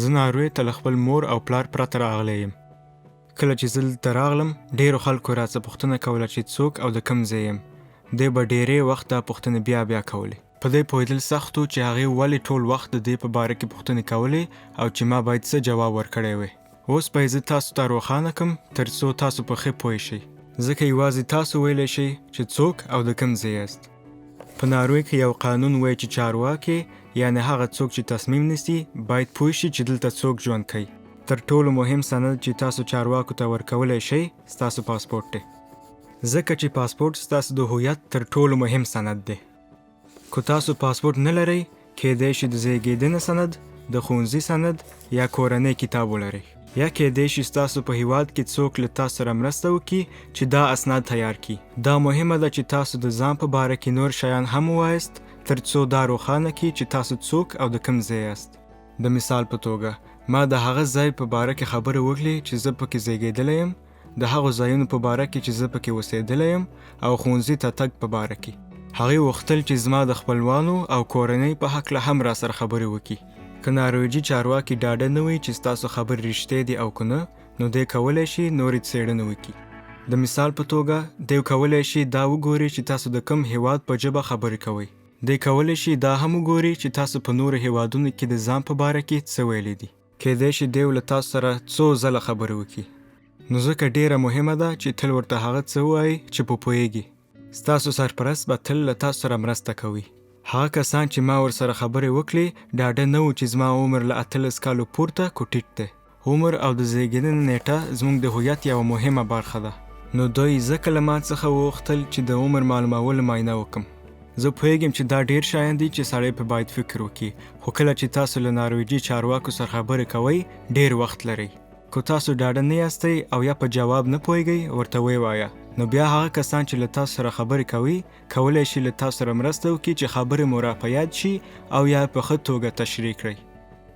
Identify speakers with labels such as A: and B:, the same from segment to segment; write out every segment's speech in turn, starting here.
A: زه ناروې ته له خپل مور او پلار پرته راغلی یم. کله چې زه دلته راغلم ډیرو خلکو راڅه پوښتنه کوله چې څوک او د کوم ځای یم. دی به ډیرې وخت دا پوښتنې بیا بیا کولې. په دې پوهېدل سخت و چې هغې ولې ټول وخت د دې په باره کې پوښتنې کولې او چې ما باید څه جواب ورکړی وی اوس به زه تاسو ته روښانه کم تر څو تاسو په ښه پوه شئ. ځکه یوازې تاسو ویلی شئ چې څوک او د کوم ځای یاست په ناروې کې یو قانون وایي چې چارواکي یعنی هغه څوک چې تصمیم نیسي باید پوه شي چې دلته څوک ژوند کوي تر ټولو مهم سند چې تاسو چارواکو ته ورکولی شئ ستاسو پاسپورت دی ځکه چې پاسپورت ستاسو د هویت تر ټولو مهم سند دی کو تاسو پاسپورت نه لرئ کېدای شي د زیږېدنې سند د ښوونځي سند یا کورنۍ کتاب ولرئ یا کېدای شي ستاسو په هیواد کې څوک له تاسو سره مرسته وکړي چې دا اسناد تیار کړي. دا مهمه ده چې تاسو د ځان په باره کې نور شیان هم وایست تر څو دا روښانه کړي چې تاسو څوک او د کوم ځای یاست. د مثال په توګه ما د هغه ځای په باره کې خبره وکړې چې زه پکې زیږېدلی یم د هغو ځایونو په باره کې چې زه پکې اوسېدلی یم او ښوونځي ته تګ په باره کې. هغې غوښتل چې زما د خپلوانو او کورنۍ په هکله هم را سره خبرې وکړي که نارویجي چارواکي ډاډه نه وي چې ستاسو خبر رښتې دي او که نه نو دی کولی شي نورې څېړنه وکړي. د مثال په توګه دی کولی شي دا وګوري چې تاسو د کوم هیواد په ژبه خبرې کوئ. دی کولی شي دا هم وګوري چې تاسو په نورو هیوادونو کې د ځان په باره کې څه ویلي دي. کېدای شي دی له تاسو سره څو ځله خبرې وکړي. نو ځکه ډیره مهمه ده چې تل ورته هغه څه وایي چې په پوهیږي ستاسو سرپرست به تل له تاسو سره مرسته کوي هغه کسان چې ما ور سره خبرې وکړې ډاډه نه و چې زما عمر له اتلس کالو پورته کو ټیټ دی. عمر او د زیږېدنې نیټه زموږ د هویت یوه مهمه برخه ده. نو دوی ځکه له ما څخه وغوښتل چې د عمر معلومول معاینه وکم. زه پوهیږم چې دا ډیر شیان دي چې سړی په باید فکر وکړي. خو کله چې تاسو له نارویجي چارواکو سره خبرې کوئ ډیر وخت لرئ کو تاسو ډاډه نه یاستئ او یا په جواب نه پوهیږئ ورته وی وایه نو بیا هغه کسان چې له تاسو سره خبرې کوي کولای شي له تاسو سره مرسته وکړي چې خبرې مو را په یاد شي او یا په ښه توګه تشریح کړئ.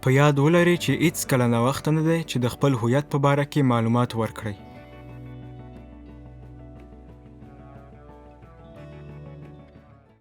A: په یاد ولرئ چې هیڅ کله ناوخته نه دی چې د خپل هویت په باره کې معلومات ورکړئ